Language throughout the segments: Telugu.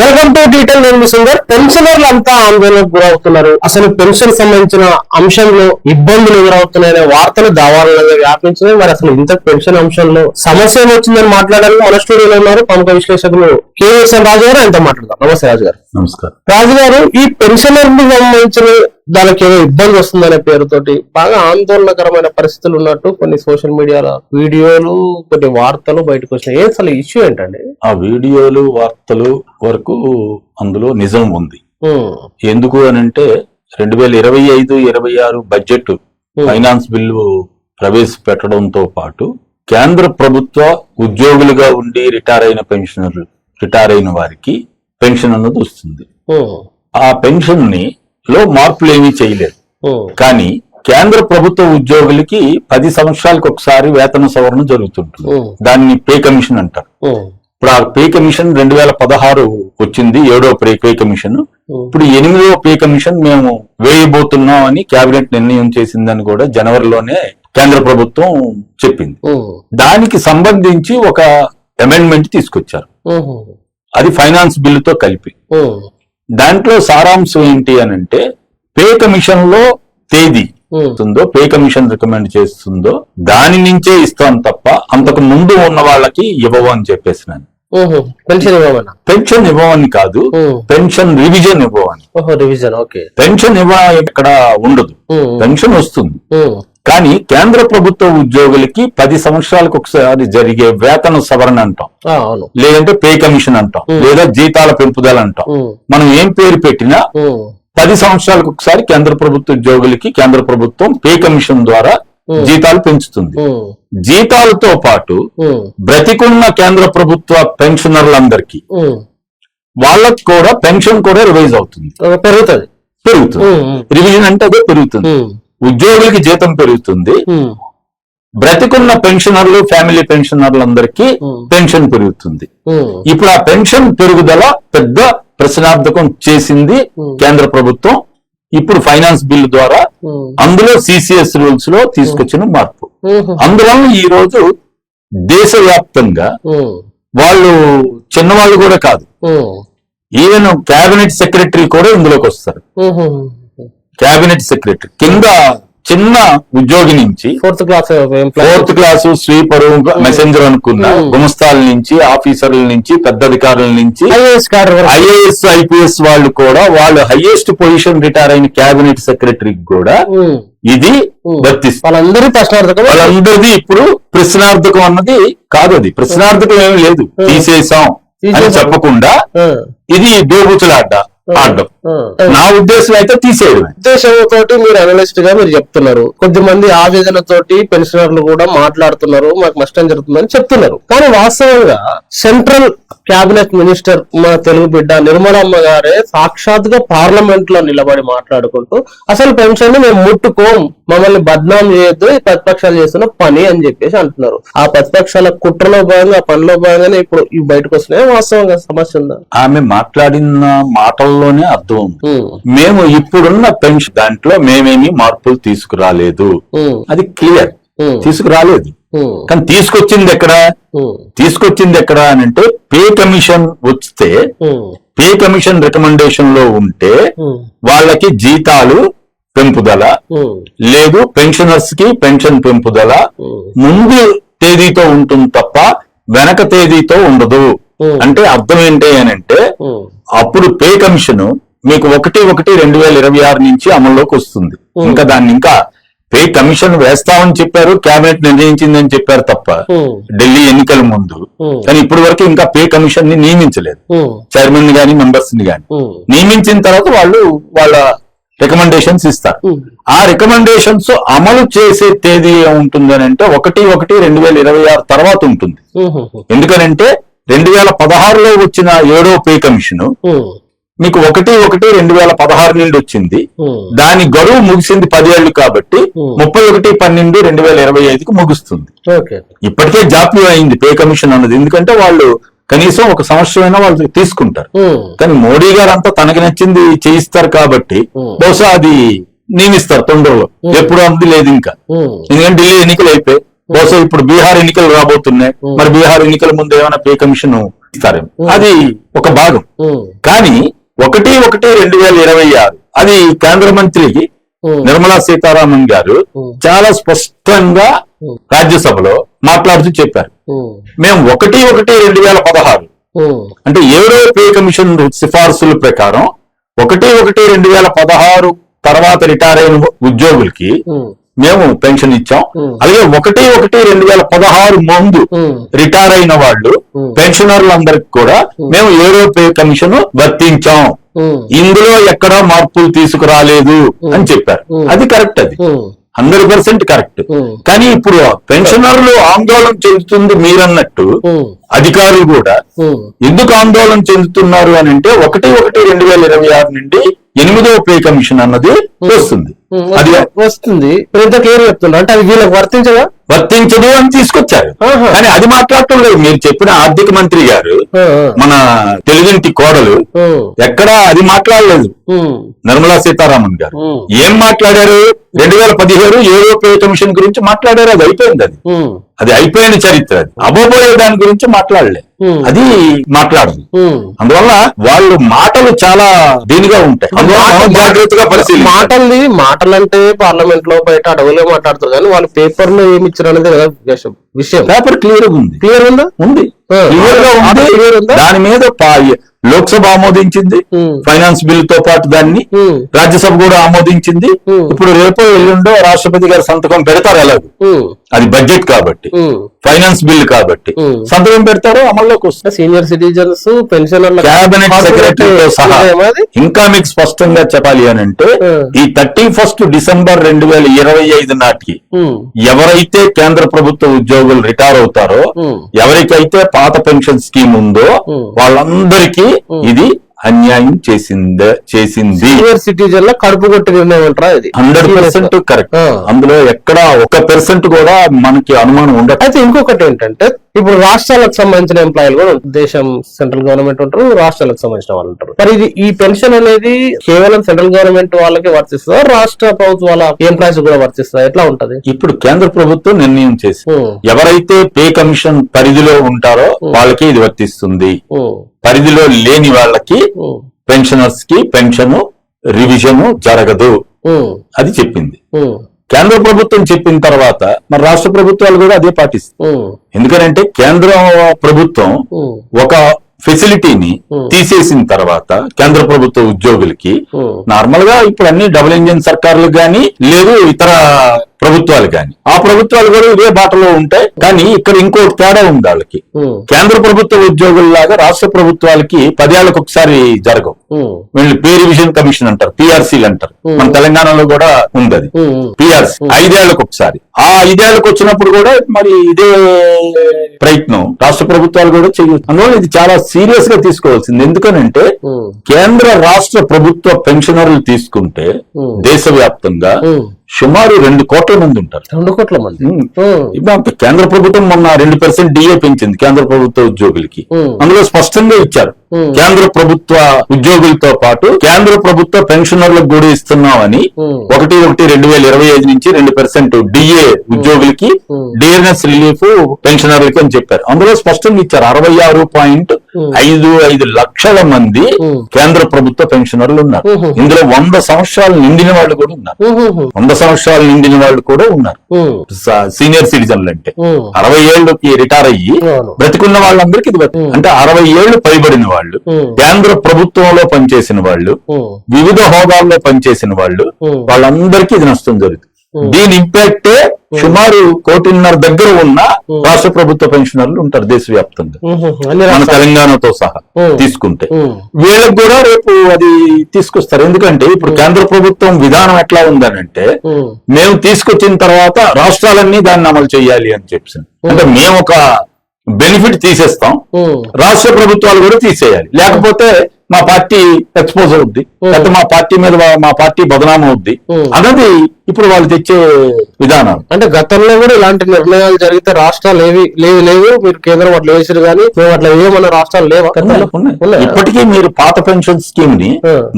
వెల్కమ్ టు డీటెయిల్ నేను సుందర్ పెన్షనర్లు అంతా ఆందోళనకు గురవుతున్నారు. అసలు పెన్షన్ సంబంధించిన అంశంలో ఇబ్బందులు ఎదురవుతున్నాయనే వార్తలు దావాలలో వ్యాపించినాయి. మరి అసలు ఇంత పెన్షన్ అంశంలో సమస్య ఏమొచ్చిందని మాట్లాడడానికి మన స్టూడియోలో ఉన్నారు ప్రముఖ విశ్లేషకులు కేఎస్ఎన్ రాజు గారు ఆయనతో మాట్లాడదాం. నమస్తే రాజు గారు నమస్కారం. రాజు గారు ఈ పెన్షనర్లకు సంబంధించిన దానికి ఏదో ఇబ్బంది వస్తుందనే పేరుతోటి బాగా ఆందోళనకరమైన పరిస్థితులు ఉన్నట్టు కొన్ని సోషల్ మీడియాలో వీడియోలు కొన్ని వార్తలు బయటకు వచ్చినాయి. ఏ అసలు ఇష్యూ ఏంటండి? ఆ వీడియోలు వార్తలు వరకు అందులో నిజం ఉంది. ఎందుకు అని అంటే రెండు వేల ఇరవై ఐదు ఇరవై ఆరు బడ్జెట్ ఫైనాన్స్ బిల్లు ప్రవేశపెట్టడంతో పాటు కేంద్ర ప్రభుత్వ ఉద్యోగులుగా ఉండి రిటైర్ అయిన పెన్షనర్లు రిటైర్ అయిన వారికి పెన్షన్ అన్నది వస్తుంది. ఆ పెన్షన్ని లో మార్పులు ఏమీ చేయలేదు కానీ కేంద్ర ప్రభుత్వ ఉద్యోగులకి పది సంవత్సరాలకు ఒకసారి వేతన సవరణ జరుగుతుంటుంది. దాన్ని పే కమిషన్ అంటారు. ఇప్పుడు ఆ పే కమిషన్ రెండు వేల పదహారు వచ్చింది ఏడో పే పే కమిషన్. ఇప్పుడు ఎనిమిదో పే కమిషన్ మేము వేయబోతున్నాం అని కేబినెట్ నిర్ణయం చేసిందని కూడా జనవరిలోనే కేంద్ర ప్రభుత్వం చెప్పింది. దానికి సంబంధించి ఒక అమెండ్మెంట్ తీసుకొచ్చారు. అది ఫైనాన్స్ బిల్లుతో కలిపి. దాంట్లో సారాంశం ఏంటి అని అంటే పే కమిషన్లో తేదీ ఉందో పే కమిషన్ రికమెండ్ చేస్తుందో దాని నుంచే ఇస్తాం తప్ప అంతకు ముందు ఉన్న వాళ్ళకి ఇవ్వవు అని చెప్పేసినాను ఉమ్, పెన్షన్ ఇవ్వమన్నా పెన్షన్ ఇవ్వమని కాదు పెన్షన్ రివిజన్ ఇవ్వమని. ఓహో రివిజన్ ఓకే. పెన్షన్ ఇవ్వ ఇక్కడ ఉండదు. పెన్షన్ వస్తుంది. కానీ కేంద్ర ప్రభుత్వ ఉద్యోగులకి పది సంవత్సరాలకు ఒకసారి జరిగే వేతన సవరణ అంటాం. లేదంటే పే కమిషన్ అంటాం. లేదా జీతాల పెంపుదల అంటాం. మనం ఏం పేరు పెట్టినా పది సంవత్సరాలకు ఒకసారి కేంద్ర ప్రభుత్వ ఉద్యోగులకి కేంద్ర ప్రభుత్వం పే కమిషన్ ద్వారా. జీతాలు పెంచుతుంది. జీతాలతో పాటు బ్రతికున్న కేంద్ర ప్రభుత్వ పెన్షనర్లందరికీ వాళ్ళకి కూడా పెన్షన్ కూడా రివైజ్ అవుతుంది. పెరుగుతుంది. పెరుగుతుంది. రివిజన్ అంటే అదే పెరుగుతుంది. ఉద్యోగులకి జీతం పెరుగుతుంది. బ్రతికున్న పెన్షనర్లు ఫ్యామిలీ పెన్షనర్లందరికీ పెన్షన్ పెరుగుతుంది. ఇప్పుడు ఆ పెన్షన్ పెరుగుదల పెద్ద ప్రశ్నార్థకం చేసింది. కేంద్ర ప్రభుత్వం. ఇప్పుడు ఫైనాన్స్ బిల్ ద్వారా అందులో సిసిఎస్ రూల్స్లో తీసుకొచ్చిన మార్పు. అందువల్ల ఈ రోజు దేశవ్యాప్తంగా వాళ్ళు చిన్నవాళ్ళు కూడా కాదు. ఈవెన్ కేబినెట్ సెక్రటరీ కూడా ఇందులోకి వస్తారు. కేబినెట్ సెక్రటరీ కింద చిన్న ఉద్యోగి నుంచి fourth class fourth class sweeper messenger అనుకున్న Hmm. గుమస్తాల నుంచి ఆఫీసర్ల నుంచి పెద్ద అధికారుల నుంచి ఐఏఎస్ ఐపీఎస్ వాళ్ళు కూడా వాళ్ళు హైయెస్ట్ పొజిషన్ రిటైర్ అయిన కేబినెట్ సెక్రటరీకి కూడా ఉమ్, ఇది Hmm. వర్తిస్తుంది వాళ్ళందరి ప్రశ్నార్థకం వాళ్ళందరిది ఇప్పుడు ప్రశ్నార్థకం అన్నది కాదు అది. ప్రశ్నార్థకం ఏమి లేదు. Hmm. తీసేసాం అని. చెప్పకుండా ఇది దోబుచులాడ్డ. ఆడడం. నా ఉద్దేశం అయితే తీసేయడమే. ఉద్దేశంతోటి మీరు అనలిస్ట్గా మీరు చెప్తున్నారు. కొద్దిమంది ఆవేదనతోటి పెన్షనర్లు కూడా మాట్లాడుతున్నారు మాకు నష్టం జరుగుతుందని చెప్తున్నారు. కానీ వాస్తవంగా సెంట్రల్ క్యాబినెట్ మినిస్టర్ మన తెలుగు బిడ్డ నిర్మలమ్మ గారే సాక్షాత్గా పార్లమెంట్లో నిలబడి మాట్లాడుకుంటూ అసలు పెన్షన్ని మేము ముట్టుకోం మమ్మల్ని బద్నాం చేయొద్దు ఈ ప్రతిపక్షాలు చేస్తున్న పని అని చెప్పేసి అంటున్నారు. ఆ ప్రతిపక్షాల కుట్రలో భాగంగా ఆ పనిలో భాగంగానే ఇప్పుడు ఇవి బయటకు వస్తున్నాయి. వాస్తవంగా సమస్య ఉందా? ఆమె మాట్లాడిన మాటల్లోనే అర్థం ఉంది. మేము ఇప్పుడున్న పెన్షన్ దాంట్లో మేమేమి మార్పులు తీసుకురాలేదు. అది క్లియర్. తీసుకురాలేదు. కానీ తీసుకొచ్చింది ఎక్కడ? ఉమ్, తీసుకొచ్చింది ఎక్కడ అని అంటే పే కమిషన్ వస్తే ఉమ్, పే కమిషన్ రికమెండేషన్లో ఉంటే వాళ్ళకి జీతాలు పెంపుదల. లేదు పెన్షనర్స్కి పెన్షన్ పెంపుదల. ముందు తేదీతో ఉంటుంది తప్ప వెనక తేదీతో ఉండదు. అంటే అర్థం ఏంటి అని అంటే అప్పుడు పే కమిషన్ మీకు ఒకటి ఒకటి రెండు వేల ఇరవై ఆరు నుంచి అమల్లోకి వస్తుంది. ఇంకా దాన్ని ఇంకా పే కమిషన్ వేస్తామని చెప్పారు కేబినెట్ నిర్ణయించిందని చెప్పారు తప్ప ఢిల్లీ ఎన్నికల ముందు. కానీ ఇప్పటి వరకు ఇంకా పే కమిషన్ని నియమించలేదు చైర్మన్ గాని మెంబర్స్ని గాని నియమించిన తర్వాత వాళ్ళు వాళ్ళ రికమెండేషన్స్ ఇస్తారు. ఆ రికమెండేషన్స్ అమలు చేసే తేదీ ఏముంటుంది అని అంటే ఒకటి ఒకటి రెండు వేల ఇరవై ఆరు తర్వాత ఉంటుంది. ఎందుకనంటే రెండు వేల పదహారులో వచ్చిన ఏడో పే కమిషన్ మీకు ఒకటి ఒకటి రెండు వేల పదహారు నుండి వచ్చింది. దాని గడువు ముగిసింది పదేళ్ళు కాబట్టి. ముప్పై ఒకటి పన్నెండు రెండు వేల ఇరవై ఐదుకి ముగుస్తుంది. ఇప్పటికే జాప్యం అయింది పే కమిషన్ అన్నది. ఎందుకంటే వాళ్ళు కనీసం ఒక సంవత్సరమైనా వాళ్ళు తీసుకుంటారు. కానీ మోడీ గారు అంతా తనకి నచ్చింది చేయిస్తారు కాబట్టి. బహుశా అది నియమిస్తారు తొందరలో. ఎప్పుడు అంది లేదు ఇంకా. ఎందుకంటే ఢిల్లీ ఎన్నికలు అయిపోయి బహుశా ఇప్పుడు బీహార్ ఎన్నికలు రాబోతున్నాయి. మరి బీహార్ ఎన్నికల ముందు ఏమైనా పే కమిషన్ ఇస్తారేమో. అది ఒక భాగం. కానీ ఒకటి ఒకటి రెండు వేల ఇరవై ఆరు. అది కేంద్ర మంత్రి నిర్మలా సీతారామన్ గారు చాలా స్పష్టంగా రాజ్యసభలో మాట్లాడుతూ చెప్పారు. మేము ఒకటి ఒకటి రెండు వేల పదహారు అంటే ఏడో పే కమిషన్ సిఫార్సుల ప్రకారం ఒకటి ఒకటి రెండు వేల పదహారు తర్వాత రిటైర్ అయిన ఉద్యోగులకి మేము పెన్షన్ ఇచ్చాం. అలాగే ఒకటి ఒకటి రెండు వేల పదహారు ముందు రిటైర్ అయిన వాళ్ళు. పెన్షనర్లందరికి కూడా మేము. ఏడో పే కమిషన్ వర్తించాం. ఇందులో ఎక్కడా మార్పులు తీసుకురాలేదు అని చెప్పారు. అది కరెక్ట్ అది. Hundred percent correct. కానీ ఇప్పుడు పెన్షనర్లు ఆందోళన చెందుతుంది మీరన్నట్టు అధికారులు కూడా ఎందుకు ఆందోళన చెందుతున్నారు అని అంటే ఒకటి ఒకటి రెండు వేల ఇరవై ఆరు నుండి ఎనిమిదవ పే కమిషన్ అన్నది వస్తుంది. అది వస్తుంది. ఇప్పుడు ఇంత క్లియర్ చెప్తున్నా అంటే అది వీళ్ళకి వర్తించదా? వర్తించదు అని తీసుకొచ్చారు. కానీ అది మాట్లాడటం లేదు. మీరు చెప్పిన ఆర్థిక మంత్రి గారు మన తెలుగింటి కోడలు ఎక్కడా అది మాట్లాడలేదు. నిర్మలా సీతారామన్ గారు. ఏం మాట్లాడారు? రెండు వేల పదిహేడు పే కమిషన్ గురించి మాట్లాడారు. అది అయిపోయింది అది. అది అయిపోయిన చరిత్ర అది. అబోబోయే దాని గురించి మాట్లాడలే. అది మాట్లాడదు. అందువల్ల వాళ్ళు మాటలు చాలా దీనిగా ఉంటాయి. జాగ్రత్తగా పరిశీలి మాటల్ని మాటలంటే పార్లమెంట్లో బయట అడవులే మాట్లాడుతారు కానీ వాళ్ళు పేపర్లో ఏమి ఇచ్చారు అనేది కదా విషయం- పేపర్ క్లియర్ ఉంది. క్లియర్ ఉందా? ఉంది. ఆ, క్లియర్గా ఉంది? దాని మీద లోక్సభ ఆమోదించింది. ఫైనాన్స్ బిల్తో పాటు దాన్ని రాజ్యసభ కూడా ఆమోదించింది. ఇప్పుడు రేపో ఎల్లుండో రాష్ట్రపతి గారు సంతకం పెడతారు ఎలాగో ఉమ్, అది బడ్జెట్ కాబట్టి. ఫైనాన్స్ బిల్ కాబట్టి. సంతకం పెడతారో అమల్లోకి వస్తుంది సీనియర్ సిటిజన్స్ పెన్షనర్ల క్యాబినెట్ సెక్రటరీతో సహా? ఇంకా మీకు స్పష్టంగా చెప్పాలి అని అంటే. ఈ థర్టీ ఫస్ట్ డిసెంబర్ రెండు వేల ఇరవై ఐదు నాటికి ఎవరైతే కేంద్ర ప్రభుత్వ ఉద్యోగులు రిటైర్ అవుతారో ఎవరికైతే పాత పెన్షన్ స్కీమ్ ఉందో Hmm. ఇది అన్యాయం చేసిందే చేసింది. సీనియర్ సిటిజన్ల కడుపు కొట్టి నిర్ణయం అంటారా ఇది? Hundred percent correct. అందులో ఎక్కడ ఒక పర్సెంట్ కూడా మనకి అనుమానం ఉండదు. అయితే ఇంకొకటి ఏంటంటే ఇప్పుడు రాష్ట్రాలకు సంబంధించిన ఎంప్లాయీలు కూడా. దేశం సెంట్రల్ గవర్నమెంట్ ఉంటారు రాష్ట్రాలకు సంబంధించిన వాళ్ళు ఉంటారు. మరి ఇది ఈ పెన్షన్ అనేది కేవలం సెంట్రల్ గవర్నమెంట్ వాళ్ళకి వర్తిస్తుందా? రాష్ట్ర ప్రభుత్వాల ఎంప్లాయీస్ కూడా వర్తిస్తుందా? ఎట్లా ఉంటది? ఇప్పుడు కేంద్ర ప్రభుత్వం నిర్ణయం చేసి ఎవరైతే పే కమిషన్ పరిధిలో ఉంటారో వాళ్ళకి ఇది వర్తిస్తుంది. పరిధిలో లేని వాళ్ళకి పెన్షనర్స్కి పెన్షన్ రివిజన్ జరగదు. అది చెప్పింది. కేంద్ర ప్రభుత్వం చెప్పిన తర్వాత మరి రాష్ట్ర ప్రభుత్వాలు కూడా అదే పాటిస్తాయి. ఉమ్, ఎందుకంటే కేంద్ర ప్రభుత్వం ఒక ఫెసిలిటీని. తీసేసిన తర్వాత కేంద్ర ప్రభుత్వ ఉద్యోగులకి నార్మల్గా ఇప్పుడు అన్ని డబుల్ ఇంజిన్ సర్కార్లు గాని లేదు ఇతర ప్రభుత్వాలు గాని ఆ ప్రభుత్వాలు కూడా ఇదే బాటలో ఉంటాయి. కానీ ఇక్కడ ఇంకోటి తేడా ఉంది వాళ్ళకి. కేంద్ర ప్రభుత్వ ఉద్యోగుల్లాగా రాష్ట్ర ప్రభుత్వాలకి పదేళ్ళకు ఒకసారి జరగవు. వీళ్ళు పే రివిజన్ కమిషన్ అంటారు పిఆర్సీలు అంటారు. మన తెలంగాణలో కూడా ఉంది అది. పిఆర్సీ. ఐదేళ్ళకు ఒకసారి. ఆ ఐదేళ్ళకు వచ్చినప్పుడు కూడా మరి ఇదే ప్రయత్నం రాష్ట్ర ప్రభుత్వాలు కూడా చేయొచ్చు. అందువల్ల ఇది చాలా సీరియస్గా తీసుకోవాల్సింది. ఎందుకనంటే కేంద్ర రాష్ట్ర ప్రభుత్వ పెన్షనర్లు తీసుకుంటే. దేశవ్యాప్తంగా. సుమారు రెండు కోట్ల మంది ఉంటారు. రెండు కోట్ల మంది. ఇప్పుడు కేంద్ర ప్రభుత్వం మొన్న రెండు పర్సెంట్ డిఏ పెంచింది కేంద్ర ప్రభుత్వ ఉద్యోగులకి. అందులో స్పష్టంగా ఇచ్చారు. కేంద్ర ప్రభుత్వ ఉద్యోగులతో పాటు కేంద్ర ప్రభుత్వ పెన్షనర్లకు కూడా ఇస్తున్నామని ఉమ్, ఒకటి ఒకటి రెండు వేల ఇరవై ఐదు నుంచి రెండు పర్సెంట్ డిఏ ఉద్యోగులకి ఉమ్. డిఎన్ఎస్ రిలీఫ్ పెన్షనర్లకి అని చెప్పారు. అందులో స్పష్టంగా ఇచ్చారు. అరవై ఆరు పాయింట్. ఐదు ఐదు లక్షల మంది. కేంద్ర ప్రభుత్వ పెన్షనర్లు ఉన్నారు. ఇందులో వంద సంవత్సరాలు నిండిన వాళ్ళు కూడా ఉన్నారు. వంద సంవత్సరాలు నిండిన వాళ్ళు కూడా ఉన్నారు. సీనియర్ సిటిజన్లు అంటే. అరవై ఏళ్ళకి రిటైర్ అయ్యి. బ్రతికున్న వాళ్ళందరికీ ఇది. అంటే అరవై ఏళ్ళు పైబడిన వాళ్ళు ఉమ్, కేంద్ర ప్రభుత్వంలో పనిచేసిన వాళ్ళు వివిధ హోదాల్లో పనిచేసిన వాళ్ళు. వాళ్ళందరికీ ఇది నష్టం జరుగుతుంది. దీని ఇంపాక్టే సుమారు కోటిన్నర దగ్గర ఉన్న. రాష్ట్ర ప్రభుత్వ పెన్షనర్లు ఉంటారు దేశవ్యాప్తంగా. మన తెలంగాణతో సహా. తీసుకుంటే. వీళ్ళకి కూడా రేపు అది తీసుకొస్తారు. ఎందుకంటే ఇప్పుడు కేంద్ర ప్రభుత్వం విధానం ఎట్లా ఉందనంటే మేము తీసుకొచ్చిన తర్వాత రాష్ట్రాలన్నీ దాన్ని అమలు చేయాలి అని చెప్పి అంటే మేము ఒక బెనిఫిట్ తీసేస్తాం. రాష్ట్ర ప్రభుత్వాలు కూడా తీసేయాలి. లేకపోతే మా పార్టీ ఎక్స్పోజ్ అవుద్ది. లేకపోతే మా పార్టీ మీద మా పార్టీ బదనామం అవుద్ది. అన్నది ఇప్పుడు వాళ్ళు తెచ్చే విధానం అంటే గతంలో కూడా ఇలాంటి నిర్ణయాలు జరిగితే రాష్ట్రాలు ఏవి లేవు లేవు. మీరు కేంద్రం అట్లా వేసారు కానీ మేము అట్లా ఏమన్నా రాష్ట్రాలు లేవా? ఇప్పటికీ మీరు పాత పెన్షన్ స్కీమ్ని.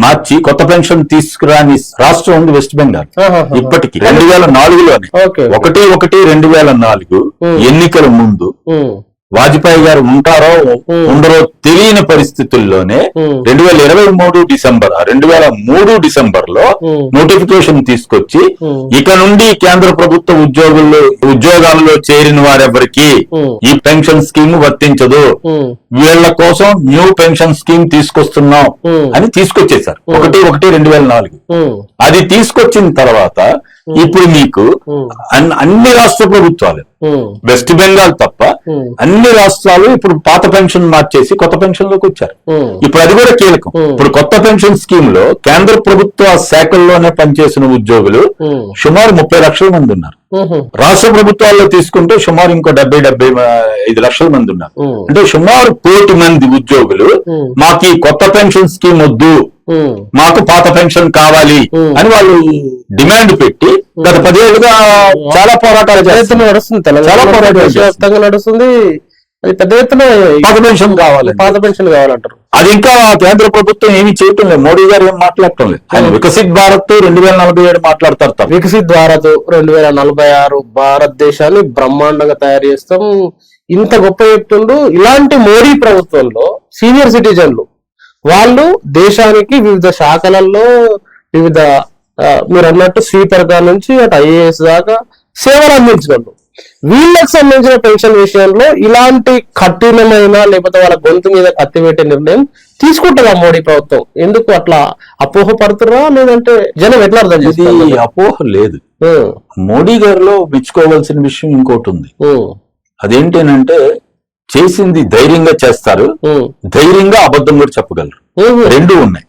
మార్చి కొత్త పెన్షన్ తీసుకురాని రాష్ట్రం ఉంది వెస్ట్ బెంగాల్. ఇప్పటికి రెండు వేల నాలుగులోనే. ఒకటి ఒకటి రెండు వేల నాలుగు. ఎన్నికల ముందు వాజ్పేయి గారు ఉంటారో. ఉండరో తెలియని పరిస్థితుల్లోనే. రెండు వేల ఇరవై మూడు డిసెంబర్ రెండు వేల మూడు డిసెంబర్లో. నోటిఫికేషన్ తీసుకొచ్చి. ఇక నుండి కేంద్ర ప్రభుత్వ ఉద్యోగుల్లో ఉద్యోగాల్లో చేరిన వారెవరికి. ఈ పెన్షన్ స్కీమ్ వర్తించదు వీళ్ళ కోసం న్యూ పెన్షన్ స్కీమ్ తీసుకొస్తున్నాం. అని తీసుకొచ్చేశారు ఒకటి ఒకటి రెండు వేల నాలుగు అది తీసుకొచ్చిన తర్వాత ఇప్పుడు మీకు అన్ని రాష్ట్ర ప్రభుత్వాలు వెస్ట్ బెంగాల్ తప్ప Hmm. అన్ని రాష్ట్రాలు ఇప్పుడు పాత పెన్షన్ మార్చేసి కొత్త పెన్షన్లోకి వచ్చారు. ఉమ్, ఇప్పుడు అది కూడా కీలకం. Hmm. ఇప్పుడు కొత్త పెన్షన్ స్కీమ్లో కేంద్ర ప్రభుత్వ శాఖల్లోనే పనిచేసిన ఉద్యోగులు సుమారు ముప్పై లక్షల మంది ఉన్నారు. రాష్ట్ర ప్రభుత్వాల్లో తీసుకుంటే సుమారు ఇంకో డెబ్బై డెబ్బై ఐదు లక్షల మంది ఉన్నారు. అంటే సుమారు కోటి మంది ఉద్యోగులు Hmm. మాకు ఈ కొత్త పెన్షన్ స్కీమ్ వద్దు. మాకు పాత పెన్షన్ కావాలి Hmm. అని వాళ్ళు డిమాండ్ పెట్టి గత పదేళ్ళుగా చాలా పోరాటాలు ఎత్తున నడుస్తుంది చాలా పోరాటాలు దేశవ్యాప్తంగా నడుస్తుంది. అది పెద్ద ఎత్తున పాత పెన్షన్ కావాలి. పాత పెన్షన్ కావాలంటారు. అది ఇంకా కేంద్ర ప్రభుత్వం ఏమీ చేయటం లేదు. మోడీ గారు ఏం మాట్లాడటం లేదు. ఆయన వికసిత్ భారత్ రెండు వేల నలభై ఏడు మాట్లాడతారు వికసిత్ భారత్ రెండు వేల నలభై ఆరు భారతదేశాన్ని బ్రహ్మాండంగా తయారు చేస్తాం. ఇంత గొప్ప చెప్తుండు ఇలాంటి మోడీ ప్రభుత్వంలో సీనియర్ సిటిజన్లు వాళ్ళు దేశానికి వివిధ శాఖలలో వివిధ మీరు అన్నట్టు స్వీపర్గా నుంచి అటు ఐఏఎస్ దాకా సేవలు వాళ్ళు. వీళ్ళకి సంబంధించిన పెన్షన్ విషయంలో ఇలాంటి కఠినమైన లేకపోతే వాళ్ళ గొంతు మీద కత్తి పెట్టే నిర్ణయం తీసుకుంటుందా మోడీ ప్రభుత్వం? ఎందుకు అట్లా అపోహ పడుతురా లేదంటే జనం ఎట్లా అర్థం చేస్తారు అపోహ లేదు. మోడీ గారిలో మెచ్చుకోవాల్సిన విషయం ఇంకోటి ఉంది. అదేంటేనంటే చేసింది ధైర్యంగా చేస్తారు. ధైర్యంగా అబద్ధం కూడా చెప్పగలరు. రెండు ఉన్నాయి.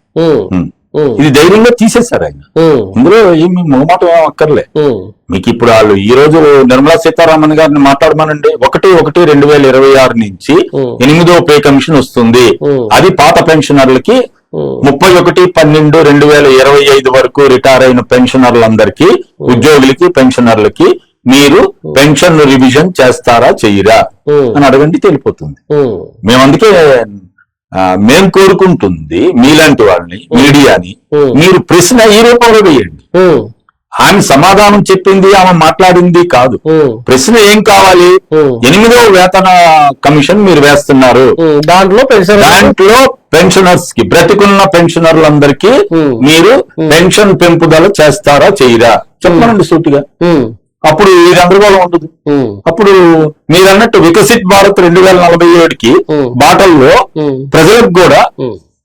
ఇది ధైర్యంగా తీసేశారు ఆయన. ఇందులో ఏమి మొహమాటం ఏం అక్కర్లే. మీకు ఇప్పుడు వాళ్ళు ఈ రోజు నిర్మలా సీతారామన్ గారిని మాట్లాడమనండి. ఒకటి ఒకటి రెండు వేల ఇరవై ఆరు నుంచి. ఎనిమిదో పే కమిషన్ వస్తుంది. అది పాత పెన్షనర్లకి ముప్పై ఒకటి పన్నెండు రెండు వేల ఇరవై ఐదు వరకు రిటైర్ అయిన పెన్షనర్లందరికీ ఉద్యోగులకి పెన్షనర్లకి మీరు పెన్షన్ రివిజన్ చేస్తారా చెయ్యరా? అని అడగండి తెలిపోతుంది. మేము అందుకే ఆ, మేం కోరుకుంటుంది మీలాంటి వాళ్ళని మీడియాని. మీరు ప్రశ్న ఈ రూపంలో వేయండి. ఆమె సమాధానం చెప్పింది ఆమె మాట్లాడింది కాదు. ప్రశ్న ఏం కావాలి? ఎనిమిదో వేతన కమిషన్ మీరు వేస్తున్నారు. దాంట్లో దాంట్లో పెన్షనర్స్కి బ్రతికున్న పెన్షనర్లందరికీ మీరు పెన్షన్ పెంపుదల చేస్తారా చేయరా? చెప్పనండి సూటిగా. అప్పుడు ఈ గందరగోళం ఉండదు అప్పుడు మీరు అన్నట్టు వికసిత్ భారత్ రెండు వేల నలభై ఏడుకి బాటల్లో ప్రజలకు కూడా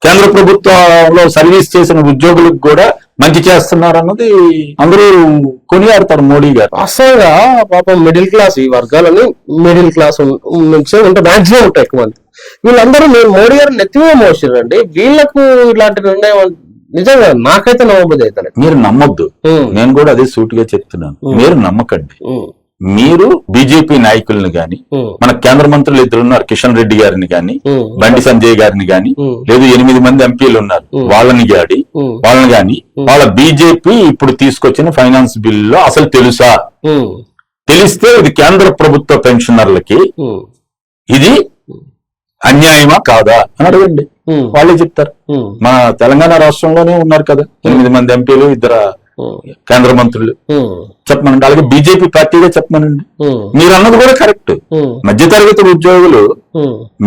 కేంద్ర ప్రభుత్వంలో సర్వీస్ చేసిన ఉద్యోగులకు కూడా మంచి చేస్తున్నారు అన్నది అందరూ కొనియాడతారు మోడీ గారు. వాస్తవంగా పాపం మిడిల్ క్లాస్ ఈ వర్గాలని మిడిల్ క్లాస్ నుంచి ఉంటే మాక్సిమం ఉంటాయి ఎక్కువ మంది. వీళ్ళందరూ మోడీ గారు నెత్తిమే మోసారండి వీళ్ళకు ఇలాంటి నిర్ణయం నిజంగా నాకైతే నమ్మబుద్ధి అవుతలేదు మీరు నమ్మొద్దు. నేను కూడా అదే సూటిగా చెప్తున్నాను. మీరు నమ్మకండి. మీరు బీజేపీ నాయకుల్ని గాని మన కేంద్ర మంత్రులు ఇద్దరు ఉన్నారు కిషన్ రెడ్డి గారిని గాని బండి సంజయ్ గారిని గాని లేదు ఎనిమిది మంది ఎంపీలు ఉన్నారు. వాళ్ళని గాడి వాళ్ళని గాని వాళ్ళ బీజేపీ ఇప్పుడు తీసుకొచ్చిన ఫైనాన్స్ బిల్లులో అసలు తెలుసా? తెలిస్తే ఇది కేంద్ర ప్రభుత్వ పెన్షనర్లకి ఇది అన్యాయమా కాదా? అని అడగండి. వాళ్ళే చెప్తారు. మన తెలంగాణ రాష్ట్రంలోనే ఉన్నారు కదా. ఎనిమిది మంది ఎంపీలు ఇద్దరు కేంద్ర మంత్రులు. చెప్పమనండి. అలాగే బీజేపీ పార్టీగా చెప్పమనండి. మీరు అన్నది కూడా కరెక్ట్. మధ్యతరగతి ఉద్యోగులు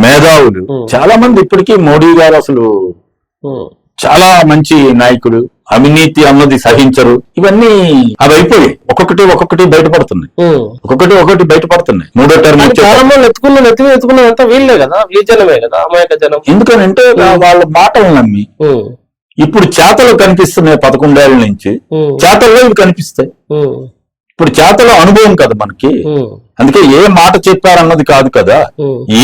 మేధావులు. చాలా మంది ఇప్పటికీ మోడీ గారు అసలు చాలా మంచి నాయకుడు అవినీతి అన్నది సహించరు. ఇవన్నీ అవి అయిపోయి ఒక్కొక్కటి ఒక్కొక్కటి బయటపడుతున్నాయి. ఒక్కొక్కటి ఒక్కొక్కటి బయటపడుతున్నాయి. మూడో టర్మ్ మంది ఎత్తుకున్న వీళ్ళే కదా? జనమే కదా? అమాయక జనం. ఎందుకనంటే వాళ్ళ మాటలు నమ్మి ఇప్పుడు చేతలు కనిపిస్తున్నాయి పదకొండేళ్ళ నుంచి. చేతల్లో ఇవి కనిపిస్తాయి. ఇప్పుడు చేతలో అనుభవం కదా మనకి. అందుకే ఏ మాట చెప్పారన్నది కాదు కదా.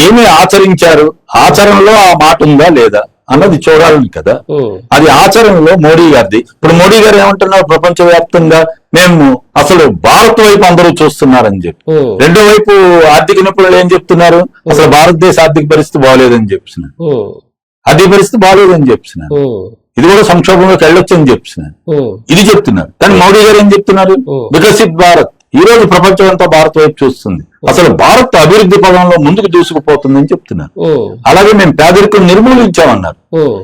ఏమి ఆచరించారు? ఆచరణలో ఆ మాట ఉందా లేదా? అన్నది చూడాలని కదా. అది ఆచరణలో మోడీ గారిది. ఇప్పుడు మోడీ గారు ఏమంటున్నారు ప్రపంచ వ్యాప్తంగా మేము అసలు భారత్ వైపు అందరూ చూస్తున్నారని చెప్పి. రెండో వైపు ఆర్థిక నిపుణులు ఏం చెప్తున్నారు? అసలు భారతదేశ ఆర్థిక పరిస్థితి బాగోలేదని చెప్తున్నారు ఉమ్, ఆర్థిక పరిస్థితి బాగోలేదని చెప్తున్నారు ఉమ్, ఇది కూడా సంక్షోభంలోకి వెళ్ళొచ్చని చెప్తున్నారు ఉమ్, ఇది చెప్తున్నారు. కానీ మోడీ గారు ఏం చెప్తున్నారు. వికసిత్ భారత్. ఈ రోజు ప్రపంచం అంతా భారత్ వైపు చూస్తుంది. అసలు భారత్ అభివృద్ధి పదంలో ముందుకు దూసుకుపోతుందని చెప్తున్నారు. అలాగే మేము పేదరికం నిర్మూలించామన్నారు.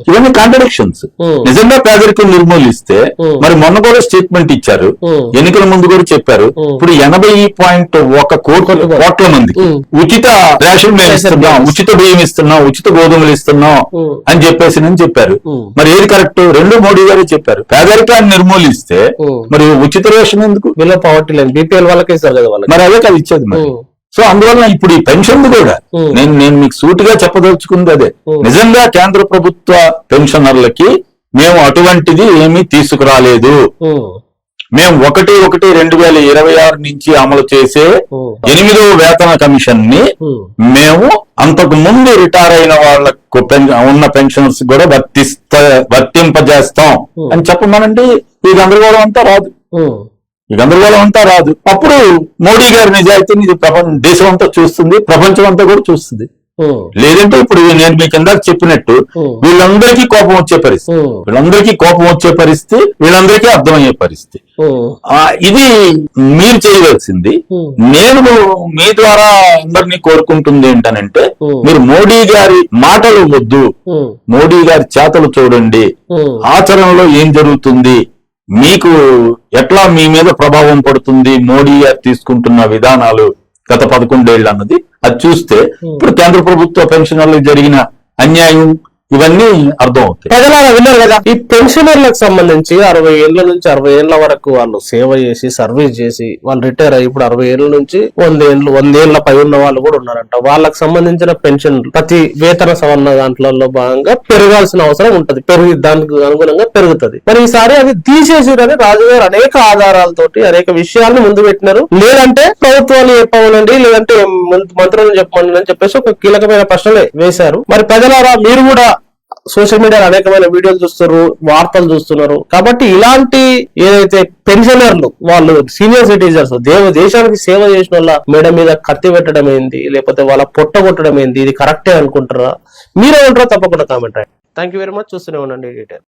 ఇవన్నీ కాంట్రడిక్షన్స్. నిజంగా పేదరికం నిర్మూలిస్తే. మరి మొన్న కూడా స్టేట్మెంట్ ఇచ్చారు. ఎన్నికల ముందు కూడా చెప్పారు. ఇప్పుడు ఎనభై పాయింట్ ఒక కోట్ల కోట్ల మందికి Hmm. ఉచిత రేషన్ మేము ఇస్తున్నాం ఉచిత బియ్యం ఇస్తున్నాం ఉచిత గోధుమలు ఇస్తున్నాం. అని చెప్పేసి నేను చెప్పారు. మరి ఏది కరెక్ట్ రెండు మోడీ గారే చెప్పారు. పేదరికాన్ని నిర్మూలిస్తే. మరి ఉచిత రేషన్ ఎందుకు? బిలో పవర్టీ లేని బీపీఎల్ వాళ్ళకే ఇస్తారు కదా మరి అదే కదా ఇచ్చేది మరి. సో అందువల్ల ఇప్పుడు ఈ పెన్షన్ కూడా. నేను నేను మీకు సూటిగా చెప్పదలుచుకుంది అదే. నిజంగా కేంద్ర ప్రభుత్వ పెన్షనర్లకి మేము అటువంటిది ఏమీ తీసుకురాలేదు. మేము ఒకటి ఒకటి రెండు వేల ఇరవై ఆరు నుంచి అమలు చేసే ఎనిమిదవ వేతన కమిషన్ని మేము అంతకు ముందు రిటైర్ అయిన వాళ్ళకు పెన్- ఉన్న పెన్షనర్స్ కూడా వర్తిస్త వర్తింపజేస్తాం అని చెప్పమనండి. ఈ గందరగోళం అంతా రాదు. ఈ గందరగోళం అంతా రాదు. అప్పుడు మోడీ గారి నిజాయితీని ఇది ప్రపంచ దేశం అంతా చూస్తుంది ప్రపంచం అంతా కూడా చూస్తుంది. లేదంటే ఇప్పుడు నేను మీకు ఇందాక చెప్పినట్టు. వీళ్ళందరికీ కోపం వచ్చే పరిస్థితి. వీళ్ళందరికీ కోపం వచ్చే పరిస్థితి వీళ్ళందరికీ అర్థమయ్యే పరిస్థితి. ఇది మీరు చేయవలసింది నేను మీ ద్వారా అందరినీ కోరుకుంటుంది ఏంటనంటే. మీరు మోడీ గారి మాటలు వద్దు. మోడీ గారి చేతలు చూడండి. ఆచరణలో ఏం జరుగుతుంది? మీకు ఎట్లా మీ మీద ప్రభావం పడుతుంది? మోడీ తీసుకుంటున్న విధానాలు గత పదకొండేళ్ళు అన్నది. అది చూస్తే ఇప్పుడు కేంద్ర ప్రభుత్వ పెన్షనర్లకు జరిగిన అన్యాయం ఇవన్నీ అర్థం అవుతాయి ప్రజలారా విన్నారు కదా? ఈ పెన్షనర్లకు సంబంధించి అరవై ఏళ్ళ నుంచి అరవై ఏళ్ళ వరకు వాళ్ళు సేవ చేసి సర్వీస్ చేసి వాళ్ళు రిటైర్ అయ్యి ఇప్పుడు అరవై ఏళ్ళ నుంచి వంద ఏళ్ళు వందేళ్ళ పై ఉన్న వాళ్ళు కూడా ఉన్నారంట. వాళ్ళకి సంబంధించిన పెన్షన్ ప్రతి వేతన సవరణ దాంట్లో భాగంగా పెరగాల్సిన అవసరం ఉంటది. పెరిగి దానికి అనుగుణంగా పెరుగుతుంది. మరి ఈసారి అది తీసేసిరని రాజుగారు అనేక ఆధారాలతోటి అనేక విషయాలను ముందు పెట్టినారు. లేదంటే ప్రభుత్వాలు చెప్పమనండి లేదంటే మంత్రులను మంత్రులను అని చెప్పేసి ఒక కీలకమైన ప్రశ్నలే వేశారు. మరి ప్రజలారా మీరు కూడా సోషల్ మీడియాలో అనేకమైన వీడియోలు చూస్తున్నారు వార్తలు చూస్తున్నారు. కాబట్టి ఇలాంటి ఏదైతే పెన్షనర్లు వాళ్ళు సీనియర్ సిటిజన్స్ దేవ దేశానికి సేవ చేసిన వాళ్ళ మెడ మీద కత్తి పెట్టడం ఏంది లేకపోతే వాళ్ళ పొట్ట కొట్టడం ఏంది ఇది కరెక్టే అనుకుంటారా మీరేమంటారో తప్పకుండా comment thank you very much చూస్తూనే ఉండండి డీటెయిల్